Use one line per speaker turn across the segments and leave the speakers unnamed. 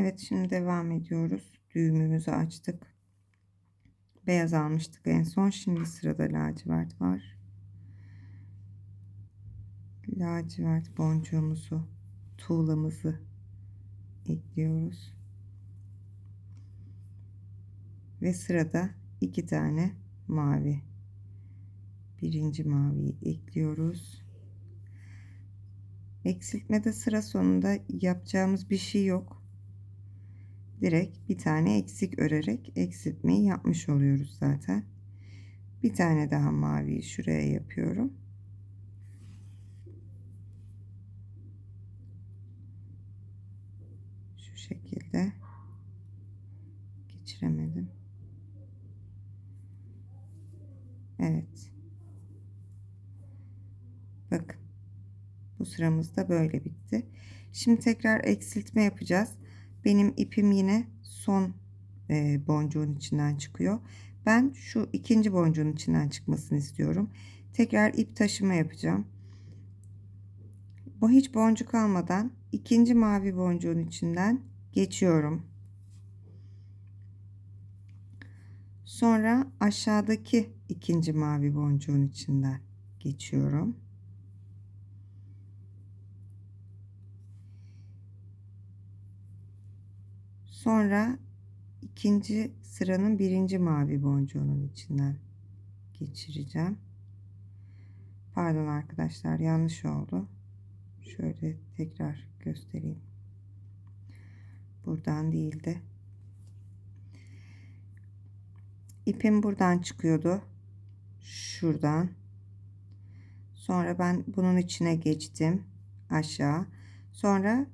Evet şimdi devam ediyoruz. Düğümümüzü açtık. Beyaz almıştık en son. Şimdi sırada lacivert var. Lacivert boncuğumuzu, tuğlamızı ekliyoruz. Ve sırada iki tane mavi. Birinci maviyi ekliyoruz. Eksiltmede sıra sonunda yapacağımız bir şey yok. Direkt bir tane eksik örerek eksiltmeyi yapmış oluyoruz zaten. Bir tane daha maviyi şuraya yapıyorum. Şu şekilde geçiremedim. Evet. Bakın. Bu sıramız da böyle bitti. Şimdi tekrar eksiltme yapacağız. Benim ipim yine son e, boncuğun içinden çıkıyor. Ben şu ikinci boncuğun içinden çıkmasını istiyorum. Tekrar ip taşıma yapacağım. Bu hiç boncuk almadan ikinci mavi boncuğun içinden geçiyorum. Sonra aşağıdaki ikinci mavi boncuğun içinden geçiyorum. Sonra ikinci sıranın birinci mavi boncuğunun içinden geçireceğim. Pardon arkadaşlar yanlış oldu. Şöyle tekrar göstereyim. Buradan değildi. İpim buradan çıkıyordu. Şuradan. Sonra ben bunun içine geçtim. Aşağı. Sonra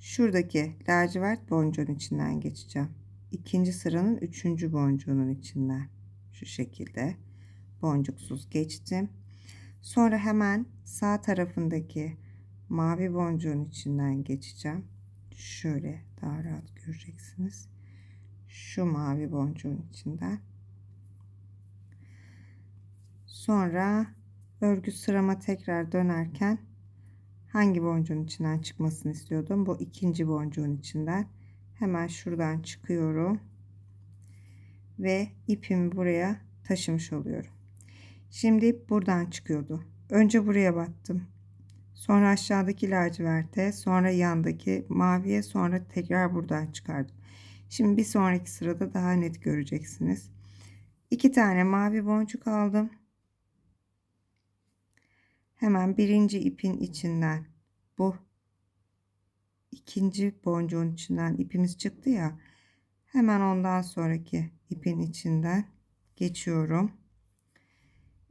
şuradaki lacivert boncuğun içinden geçeceğim. İkinci sıranın üçüncü boncuğunun içinden. Şu şekilde boncuksuz geçtim. Sonra hemen sağ tarafındaki mavi boncuğun içinden geçeceğim. Şöyle daha rahat göreceksiniz. Şu mavi boncuğun içinden. Sonra örgü sırama tekrar dönerken hangi boncuğun içinden çıkmasını istiyordum? Bu ikinci boncuğun içinden. Hemen şuradan çıkıyorum. Ve ipimi buraya taşımış oluyorum. Şimdi ip buradan çıkıyordu. Önce buraya battım. Sonra aşağıdaki laciverte, sonra yandaki maviye, sonra tekrar buradan çıkardım. Şimdi bir sonraki sırada daha net göreceksiniz. İki tane mavi boncuk aldım. Hemen birinci ipin içinden bu ikinci boncuğun içinden ipimiz çıktı ya. Hemen ondan sonraki ipin içinden geçiyorum.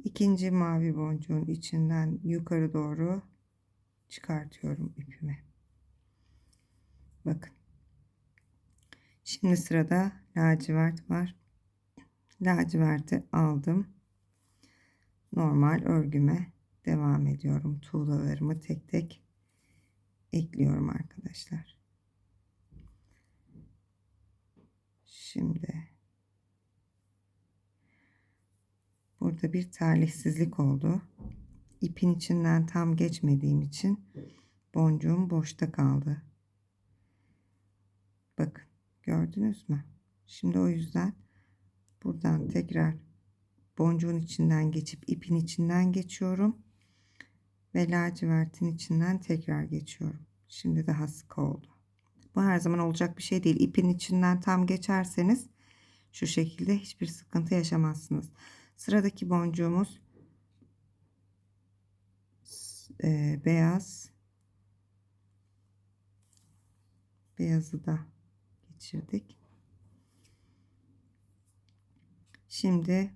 İkinci mavi boncuğun içinden yukarı doğru çıkartıyorum ipimi. Bakın. Şimdi sırada lacivert var. Laciverti aldım. Normal örgüme devam ediyorum. Tuğlalarımı tek tek ekliyorum arkadaşlar. Şimdi burada bir talihsizlik oldu. İpin içinden tam geçmediğim için boncuğum boşta kaldı. Bakın gördünüz mü? Şimdi o yüzden buradan tekrar boncuğun içinden geçip ipin içinden geçiyorum ve lacivertin içinden tekrar geçiyorum. Şimdi daha sık oldu. Bu her zaman olacak bir şey değil. İpin içinden tam geçerseniz şu şekilde hiçbir sıkıntı yaşamazsınız. Sıradaki boncuğumuz e, beyaz. Beyazı da geçirdik. Şimdi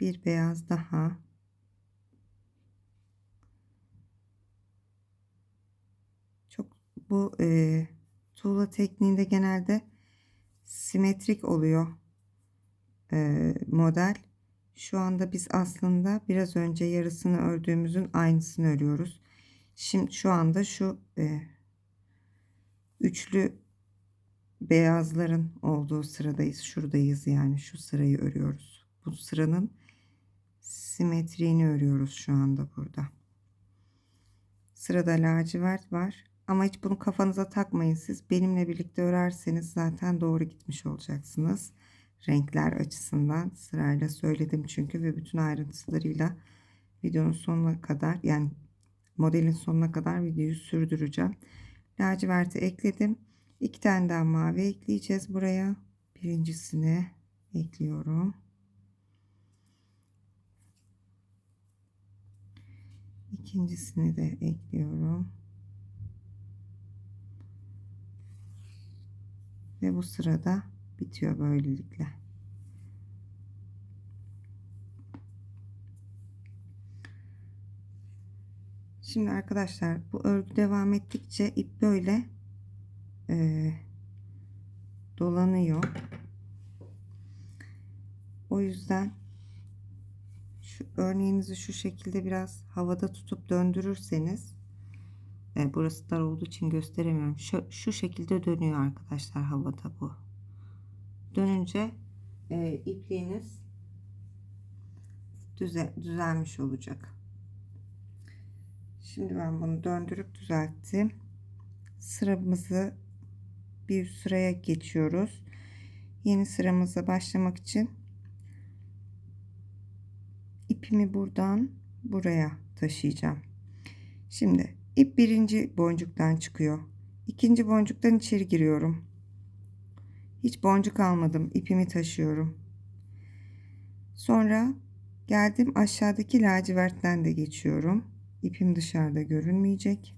bir beyaz daha. Çok bu e, tuğla tekniğinde genelde simetrik oluyor e, model. Şu anda biz aslında biraz önce yarısını ördüğümüzün aynısını örüyoruz. Şimdi şu anda şu e, üçlü beyazların olduğu sıradayız. Şuradayız yani şu sırayı örüyoruz. Bu sıranın simetriğini örüyoruz şu anda burada. Sırada lacivert var. Ama hiç bunu kafanıza takmayın siz. Benimle birlikte örerseniz zaten doğru gitmiş olacaksınız. Renkler açısından sırayla söyledim çünkü ve bütün ayrıntılarıyla videonun sonuna kadar yani modelin sonuna kadar videoyu sürdüreceğim. Laciverti ekledim. İki tane daha mavi ekleyeceğiz buraya. Birincisini ekliyorum. İkincisini de ekliyorum. Ve bu sırada bitiyor böylelikle. Şimdi arkadaşlar bu örgü devam ettikçe ip böyle e, dolanıyor. O yüzden şu örneğinizi şu şekilde biraz havada tutup döndürürseniz e, burası dar olduğu için gösteremiyorum. Şu, şu şekilde dönüyor arkadaşlar havada bu. Dönünce e, ipliğiniz düze, düzelmiş olacak. Şimdi ben bunu döndürüp düzelttim. Sıramızı bir sıraya geçiyoruz. Yeni sıramıza başlamak için ipimi buradan buraya taşıyacağım. Şimdi ip birinci boncuktan çıkıyor. İkinci boncuktan içeri giriyorum. Hiç boncuk almadım. ipimi taşıyorum. Sonra geldim aşağıdaki lacivertten de geçiyorum. İpim dışarıda görünmeyecek.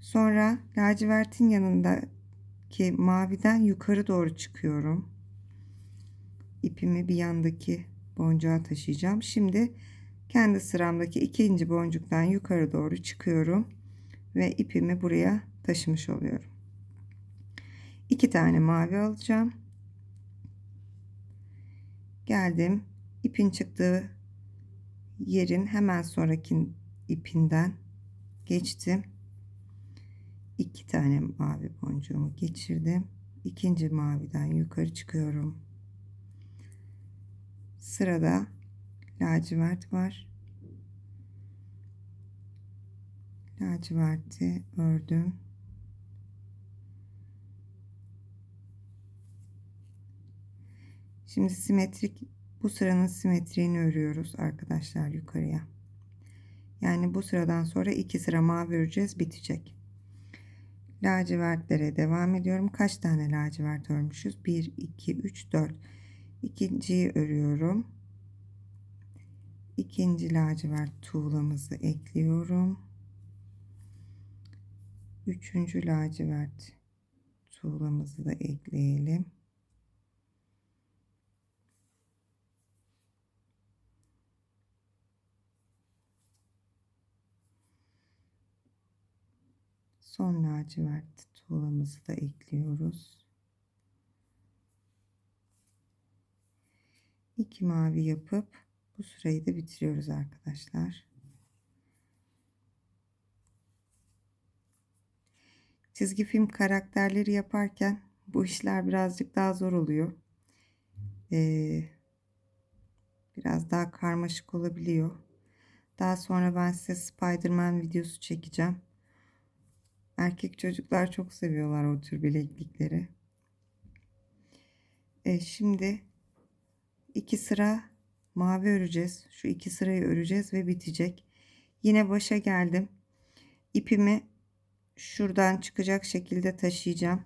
Sonra lacivertin yanındaki maviden yukarı doğru çıkıyorum. İpimi bir yandaki boncuğa taşıyacağım. Şimdi kendi sıramdaki ikinci boncuktan yukarı doğru çıkıyorum ve ipimi buraya taşımış oluyorum. İki tane mavi alacağım. Geldim. ipin çıktığı yerin hemen sonraki ipinden geçtim. İki tane mavi boncuğumu geçirdim. İkinci maviden yukarı çıkıyorum. Sırada lacivert var. Laciverti ördüm. Şimdi simetrik bu sıranın simetriğini örüyoruz arkadaşlar yukarıya. Yani bu sıradan sonra iki sıra mavi öreceğiz bitecek. Lacivertlere devam ediyorum. Kaç tane lacivert örmüşüz? 1, 2, 3, 4. İkinciyi örüyorum. İkinci lacivert tuğlamızı ekliyorum. Üçüncü lacivert tuğlamızı da ekleyelim. Son lacivert tuğlamızı da ekliyoruz. İki mavi yapıp bu sırayı da bitiriyoruz arkadaşlar. Çizgi film karakterleri yaparken bu işler birazcık daha zor oluyor. Ee, biraz daha karmaşık olabiliyor. Daha sonra ben size Spider-Man videosu çekeceğim. Erkek çocuklar çok seviyorlar o tür bileklikleri. E, şimdi iki sıra mavi öreceğiz. Şu iki sırayı öreceğiz ve bitecek. Yine başa geldim. İpimi şuradan çıkacak şekilde taşıyacağım.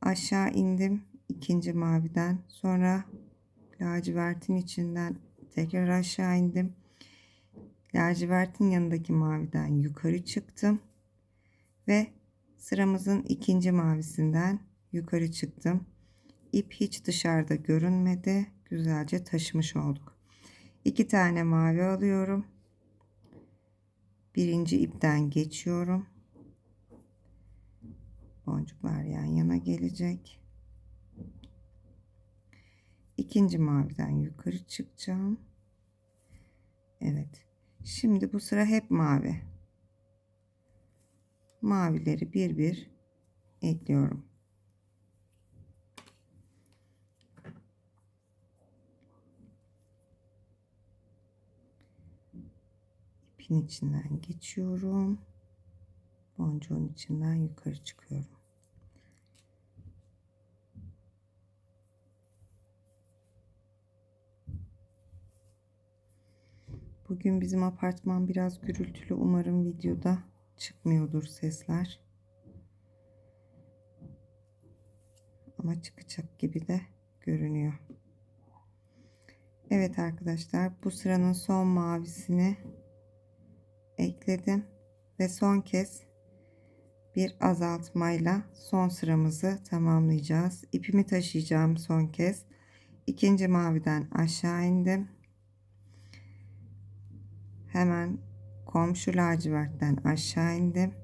Aşağı indim ikinci maviden. Sonra lacivertin içinden tekrar aşağı indim. Lacivertin yanındaki maviden yukarı çıktım ve sıramızın ikinci mavisinden yukarı çıktım. İp hiç dışarıda görünmedi. Güzelce taşımış olduk. İki tane mavi alıyorum. Birinci ipten geçiyorum. Boncuklar yan yana gelecek. İkinci maviden yukarı çıkacağım. Evet. Şimdi bu sıra hep mavi mavileri bir bir ekliyorum. İpin içinden geçiyorum. Boncuğun içinden yukarı çıkıyorum. Bugün bizim apartman biraz gürültülü. Umarım videoda çıkmıyordur sesler. Ama çıkacak gibi de görünüyor. Evet arkadaşlar bu sıranın son mavisini ekledim ve son kez bir azaltmayla son sıramızı tamamlayacağız. İpimi taşıyacağım son kez. İkinci maviden aşağı indim. Hemen komşu lacivertten aşağı indim.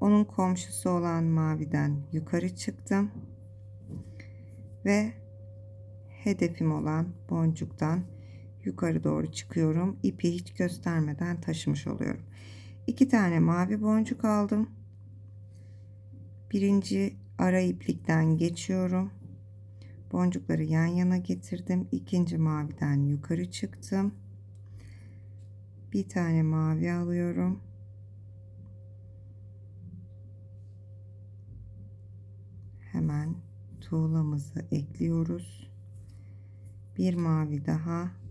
Onun komşusu olan maviden yukarı çıktım. Ve hedefim olan boncuktan yukarı doğru çıkıyorum. İpi hiç göstermeden taşımış oluyorum. İki tane mavi boncuk aldım. Birinci ara iplikten geçiyorum. Boncukları yan yana getirdim. İkinci maviden yukarı çıktım. Bir tane mavi alıyorum. Hemen tuğlamızı ekliyoruz. Bir mavi daha.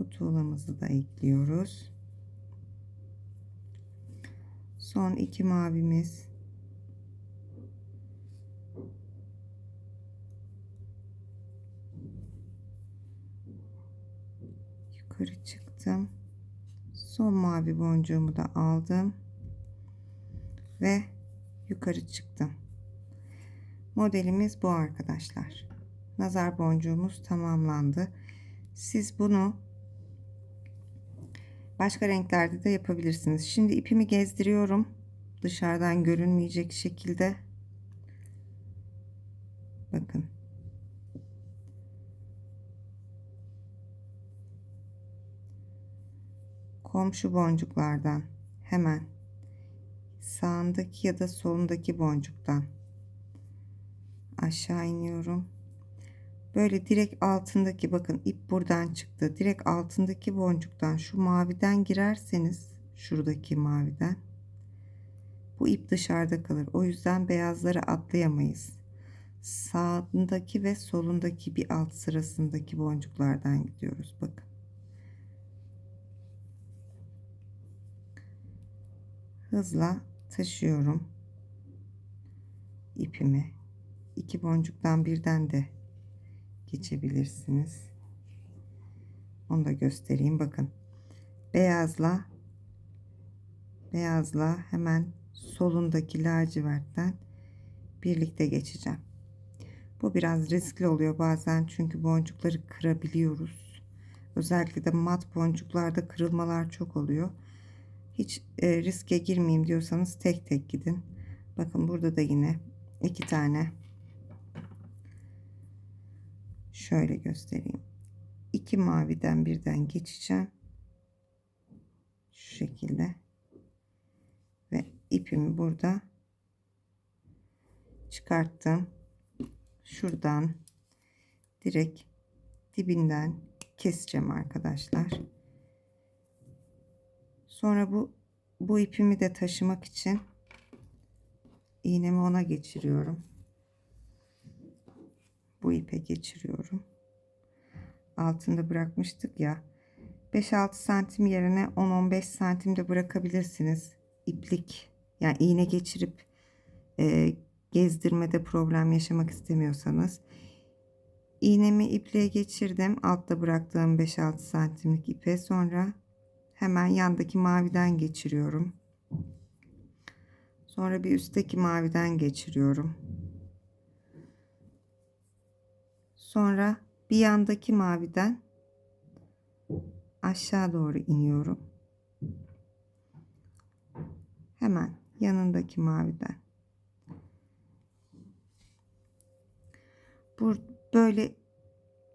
Bu tuğlamızı da ekliyoruz. Son iki mavimiz. Yukarı çıktım. Son mavi boncuğumu da aldım. Ve yukarı çıktım. Modelimiz bu arkadaşlar. Nazar boncuğumuz tamamlandı. Siz bunu başka renklerde de yapabilirsiniz. Şimdi ipimi gezdiriyorum. Dışarıdan görünmeyecek şekilde. Bakın. Komşu boncuklardan hemen sağındaki ya da solundaki boncuktan aşağı iniyorum. Böyle direkt altındaki bakın ip buradan çıktı. Direkt altındaki boncuktan şu maviden girerseniz şuradaki maviden bu ip dışarıda kalır. O yüzden beyazları atlayamayız. Sağındaki ve solundaki bir alt sırasındaki boncuklardan gidiyoruz. Bakın. Hızla taşıyorum ipimi iki boncuktan birden de geçebilirsiniz. Onu da göstereyim. Bakın. Beyazla beyazla hemen solundaki lacivertten birlikte geçeceğim. Bu biraz riskli oluyor bazen çünkü boncukları kırabiliyoruz. Özellikle de mat boncuklarda kırılmalar çok oluyor. Hiç e, riske girmeyeyim diyorsanız tek tek gidin. Bakın burada da yine iki tane Şöyle göstereyim. İki maviden birden geçeceğim. Şu şekilde. Ve ipimi burada çıkarttım. Şuradan direkt dibinden keseceğim arkadaşlar. Sonra bu bu ipimi de taşımak için iğnemi ona geçiriyorum bu ipe geçiriyorum. Altında bırakmıştık ya. 5-6 santim yerine 10-15 santim de bırakabilirsiniz. İplik yani iğne geçirip e, gezdirmede problem yaşamak istemiyorsanız. İğnemi ipliğe geçirdim. Altta bıraktığım 5-6 santimlik ipe sonra hemen yandaki maviden geçiriyorum. Sonra bir üstteki maviden geçiriyorum. Sonra bir yandaki maviden aşağı doğru iniyorum. Hemen yanındaki maviden. Bu böyle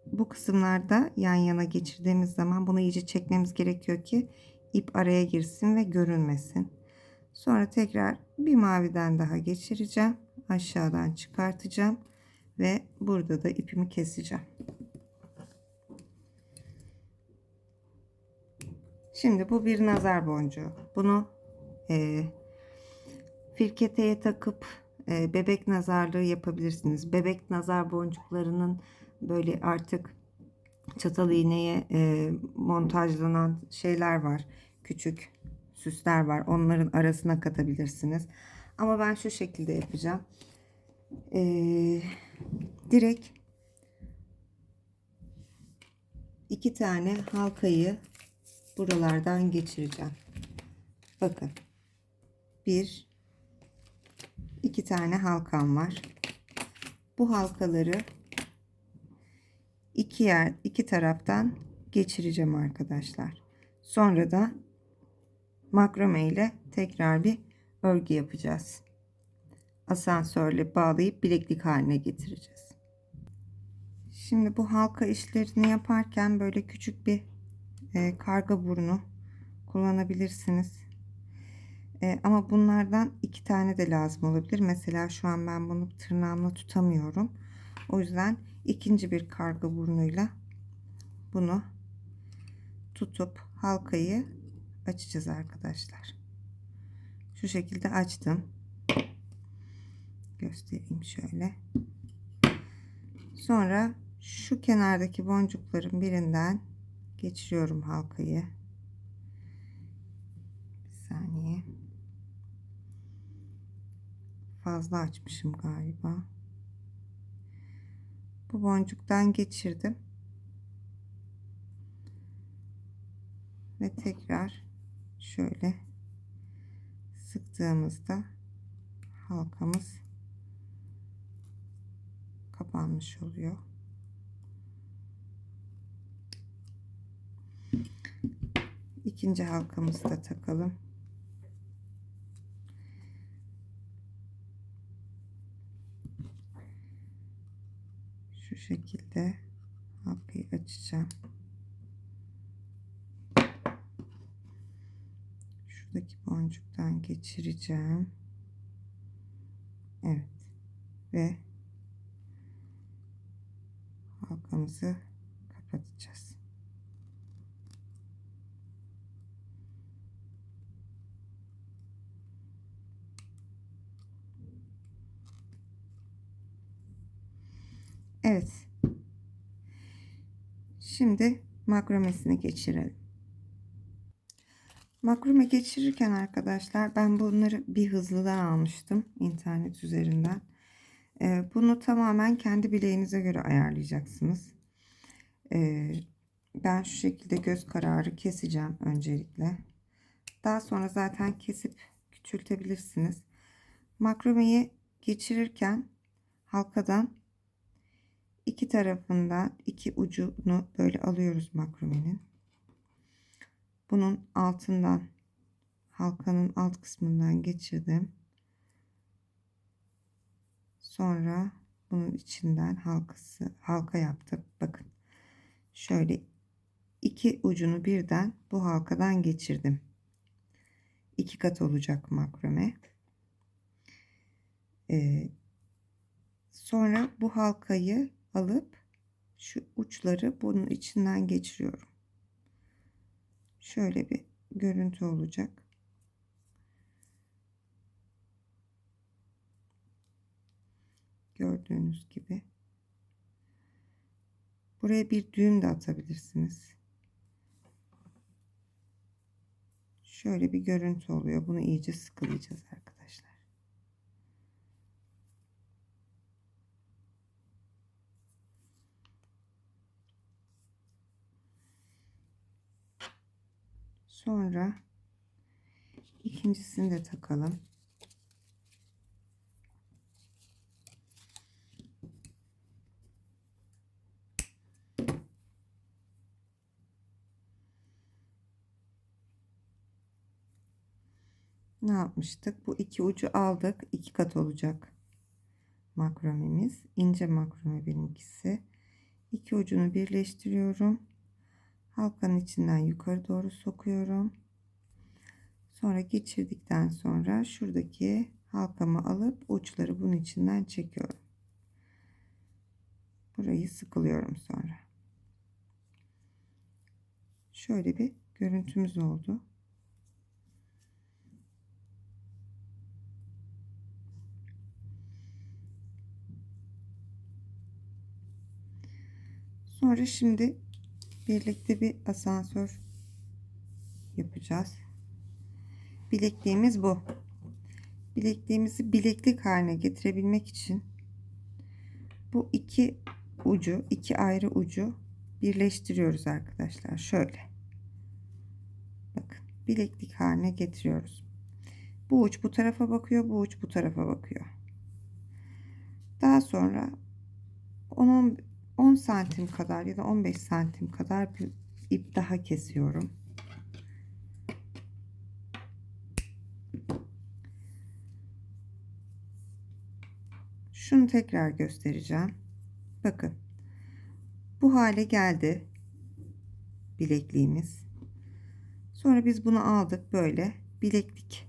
bu kısımlarda yan yana geçirdiğimiz zaman bunu iyice çekmemiz gerekiyor ki ip araya girsin ve görünmesin. Sonra tekrar bir maviden daha geçireceğim. Aşağıdan çıkartacağım ve burada da ipimi keseceğim. Şimdi bu bir nazar boncuğu. Bunu e, firketeye takıp e, bebek nazarlığı yapabilirsiniz. Bebek nazar boncuklarının böyle artık çatal iğneye e, montajlanan şeyler var. Küçük süsler var. Onların arasına katabilirsiniz. Ama ben şu şekilde yapacağım. E, direkt iki tane halkayı buralardan geçireceğim. Bakın. Bir, iki tane halkam var. Bu halkaları iki yer, iki taraftan geçireceğim arkadaşlar. Sonra da makrame ile tekrar bir örgü yapacağız. Asansörle bağlayıp bileklik haline getireceğiz. Şimdi bu halka işlerini yaparken böyle küçük bir e, karga burnu kullanabilirsiniz. E, ama bunlardan iki tane de lazım olabilir. Mesela şu an ben bunu tırnağımla tutamıyorum. O yüzden ikinci bir karga burnuyla bunu tutup halkayı açacağız arkadaşlar. Şu şekilde açtım. Göstereyim şöyle. Sonra şu kenardaki boncukların birinden geçiriyorum halkayı. Bir saniye. Fazla açmışım galiba. Bu boncuktan geçirdim. Ve tekrar şöyle sıktığımızda halkamız kapanmış oluyor. İkinci halkamızı da takalım. Şu şekilde halkayı açacağım. Şuradaki boncuktan geçireceğim. Evet. Ve halkamızı kapatacağız. Evet. Şimdi makromesini geçirelim. Makrome geçirirken arkadaşlar ben bunları bir hızlıdan almıştım internet üzerinden. Ee, bunu tamamen kendi bileğinize göre ayarlayacaksınız. Ee, ben şu şekilde göz kararı keseceğim öncelikle. Daha sonra zaten kesip küçültebilirsiniz. Makromeyi geçirirken halkadan iki tarafından iki ucunu böyle alıyoruz makromenin. Bunun altından halkanın alt kısmından geçirdim. Sonra bunun içinden halkası halka yaptım. Bakın. Şöyle iki ucunu birden bu halkadan geçirdim. İki kat olacak makrome. Ee, sonra bu halkayı alıp şu uçları bunun içinden geçiriyorum. Şöyle bir görüntü olacak. Gördüğünüz gibi. Buraya bir düğüm de atabilirsiniz. Şöyle bir görüntü oluyor. Bunu iyice sıkılayacağız arkadaşlar. Sonra ikincisini de takalım. Ne yapmıştık? Bu iki ucu aldık. iki kat olacak makromemiz. ince makrome benimkisi. İki ucunu birleştiriyorum halkanın içinden yukarı doğru sokuyorum. Sonra geçirdikten sonra şuradaki halkamı alıp uçları bunun içinden çekiyorum. Burayı sıkılıyorum sonra. Şöyle bir görüntümüz oldu. Sonra şimdi birlikte bir asansör yapacağız. Bilekliğimiz bu. Bilekliğimizi bileklik haline getirebilmek için bu iki ucu, iki ayrı ucu birleştiriyoruz arkadaşlar. Şöyle. Bakın bileklik haline getiriyoruz. Bu uç bu tarafa bakıyor, bu uç bu tarafa bakıyor. Daha sonra 10 10 santim kadar ya da 15 santim kadar bir ip daha kesiyorum. Şunu tekrar göstereceğim. Bakın. Bu hale geldi bilekliğimiz. Sonra biz bunu aldık böyle bileklik.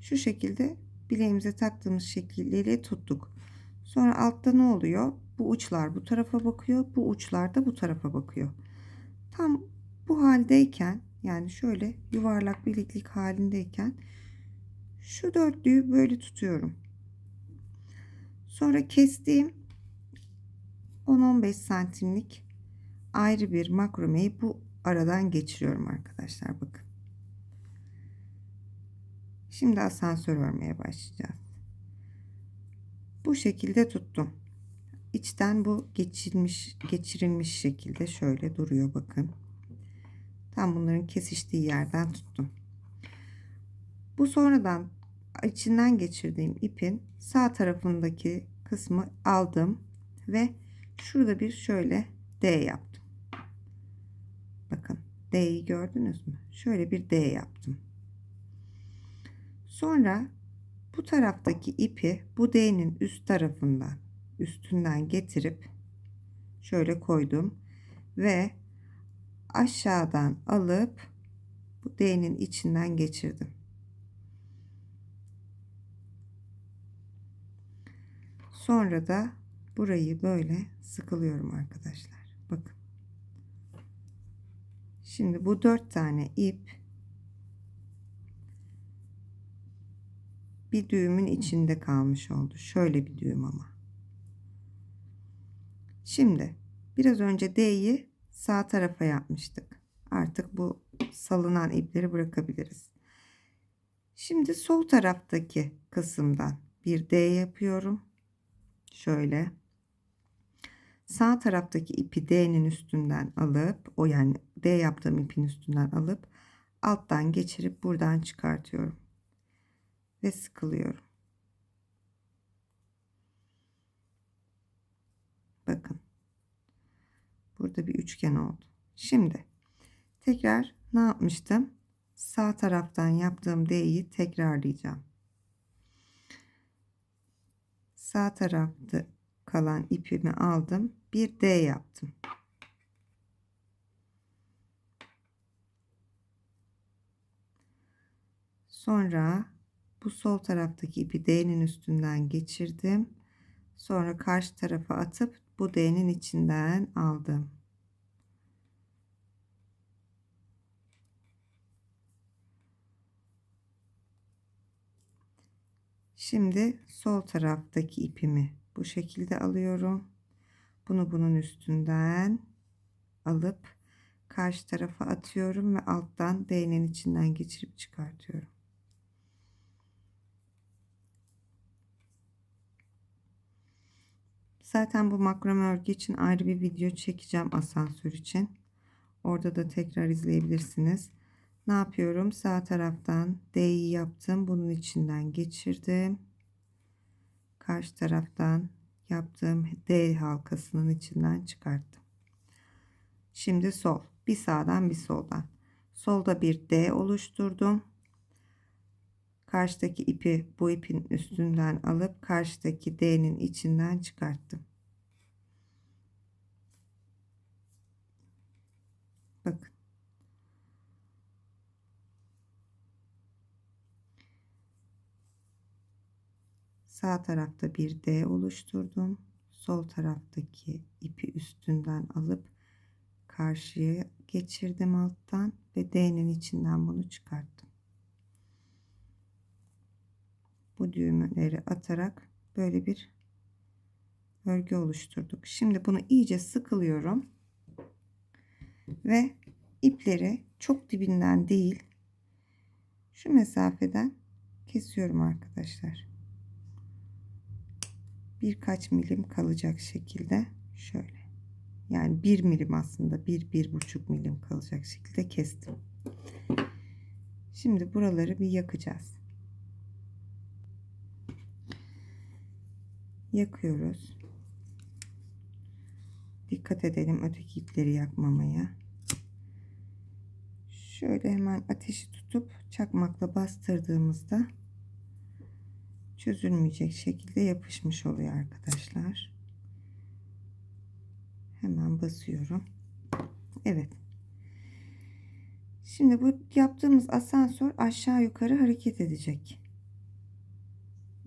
Şu şekilde bileğimize taktığımız şekilleri tuttuk. Sonra altta ne oluyor? Bu uçlar bu tarafa bakıyor. Bu uçlar da bu tarafa bakıyor. Tam bu haldeyken yani şöyle yuvarlak bileklik halindeyken şu dörtlüyü böyle tutuyorum. Sonra kestiğim 10-15 santimlik ayrı bir makromeyi bu aradan geçiriyorum arkadaşlar bakın. Şimdi asansör örmeye başlayacağız. Bu şekilde tuttum. İçten bu geçilmiş, geçirilmiş şekilde şöyle duruyor bakın. Tam bunların kesiştiği yerden tuttum. Bu sonradan içinden geçirdiğim ipin sağ tarafındaki kısmı aldım ve şurada bir şöyle D yaptım. Bakın D'yi gördünüz mü? Şöyle bir D yaptım. Sonra bu taraftaki ipi bu D'nin üst tarafından üstünden getirip şöyle koydum ve aşağıdan alıp bu D'nin içinden geçirdim. Sonra da burayı böyle sıkılıyorum arkadaşlar. Bakın. Şimdi bu dört tane ip bir düğümün içinde kalmış oldu. Şöyle bir düğüm ama. Şimdi biraz önce D'yi sağ tarafa yapmıştık. Artık bu salınan ipleri bırakabiliriz. Şimdi sol taraftaki kısımdan bir D yapıyorum. Şöyle. Sağ taraftaki ipi D'nin üstünden alıp o yani D yaptığım ipin üstünden alıp alttan geçirip buradan çıkartıyorum. Ve sıkılıyorum. Bakın. Burada bir üçgen oldu. Şimdi tekrar ne yapmıştım? Sağ taraftan yaptığım D'yi tekrarlayacağım. Sağ tarafta kalan ipimi aldım. Bir D yaptım. Sonra bu sol taraftaki ipi D'nin üstünden geçirdim. Sonra karşı tarafa atıp bu D'nin içinden aldım. Şimdi sol taraftaki ipimi bu şekilde alıyorum. Bunu bunun üstünden alıp karşı tarafa atıyorum ve alttan D'nin içinden geçirip çıkartıyorum. Zaten bu makrame örgü için ayrı bir video çekeceğim asansör için. Orada da tekrar izleyebilirsiniz. Ne yapıyorum? Sağ taraftan D'yi yaptım. Bunun içinden geçirdim. Karşı taraftan yaptığım D halkasının içinden çıkarttım. Şimdi sol. Bir sağdan bir soldan. Solda bir D oluşturdum. Karşıdaki ipi bu ipin üstünden alıp karşıdaki D'nin içinden çıkarttım. Bakın. Sağ tarafta bir D oluşturdum. Sol taraftaki ipi üstünden alıp karşıya geçirdim alttan ve D'nin içinden bunu çıkarttım. Bu düğümleri atarak böyle bir örgü oluşturduk. Şimdi bunu iyice sıkılıyorum. Ve ipleri çok dibinden değil şu mesafeden kesiyorum arkadaşlar. Birkaç milim kalacak şekilde şöyle. Yani bir milim aslında bir bir buçuk milim kalacak şekilde kestim. Şimdi buraları bir yakacağız. Yakıyoruz. Dikkat edelim öteki ipleri yakmamaya. Şöyle hemen ateşi tutup çakmakla bastırdığımızda çözülmeyecek şekilde yapışmış oluyor arkadaşlar. Hemen basıyorum. Evet. Şimdi bu yaptığımız asansör aşağı yukarı hareket edecek.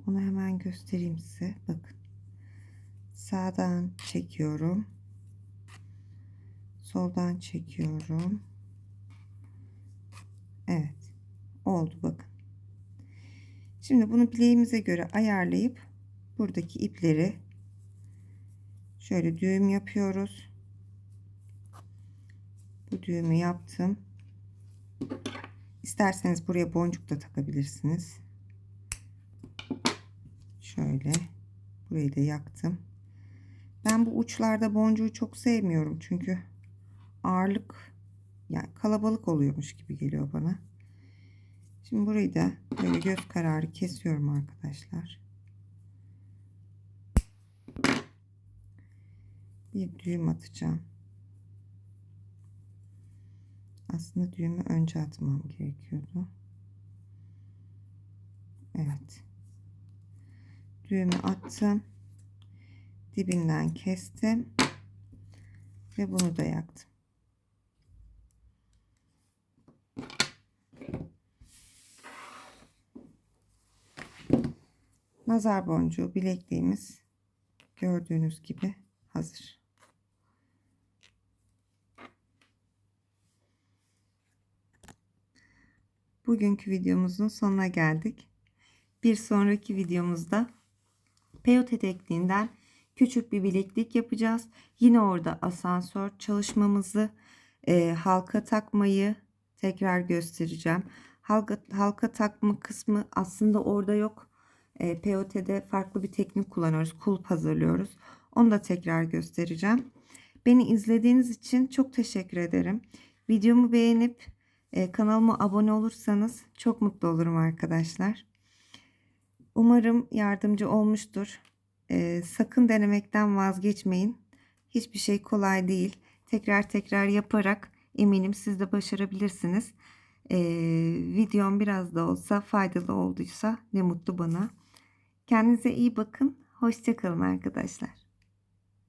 Onu hemen göstereyim size. Bakın. Sağdan çekiyorum. Soldan çekiyorum. Evet. Oldu bakın. Şimdi bunu bileğimize göre ayarlayıp buradaki ipleri şöyle düğüm yapıyoruz. Bu düğümü yaptım. İsterseniz buraya boncuk da takabilirsiniz. Şöyle burayı da yaktım. Ben bu uçlarda boncuğu çok sevmiyorum çünkü ağırlık yani kalabalık oluyormuş gibi geliyor bana. Şimdi burayı da böyle göz kararı kesiyorum arkadaşlar. Bir düğüm atacağım. Aslında düğümü önce atmam gerekiyordu. Evet. Düğümü attım. Dibinden kestim. Ve bunu da yaktım. Nazar boncuğu bilekliğimiz gördüğünüz gibi hazır. Bugünkü videomuzun sonuna geldik. Bir sonraki videomuzda peyote tekniğinden küçük bir bileklik yapacağız. Yine orada asansör çalışmamızı, e, halka takmayı tekrar göstereceğim. Halka, halka takma kısmı aslında orada yok. E, POT'de farklı bir teknik kullanıyoruz. Kulp hazırlıyoruz. Onu da tekrar göstereceğim. Beni izlediğiniz için çok teşekkür ederim. Videomu beğenip e, kanalıma abone olursanız çok mutlu olurum arkadaşlar. Umarım yardımcı olmuştur. E, sakın denemekten vazgeçmeyin. Hiçbir şey kolay değil. Tekrar tekrar yaparak eminim siz de başarabilirsiniz. E, videom biraz da olsa faydalı olduysa ne mutlu bana. Kendinize iyi bakın. Hoşçakalın arkadaşlar.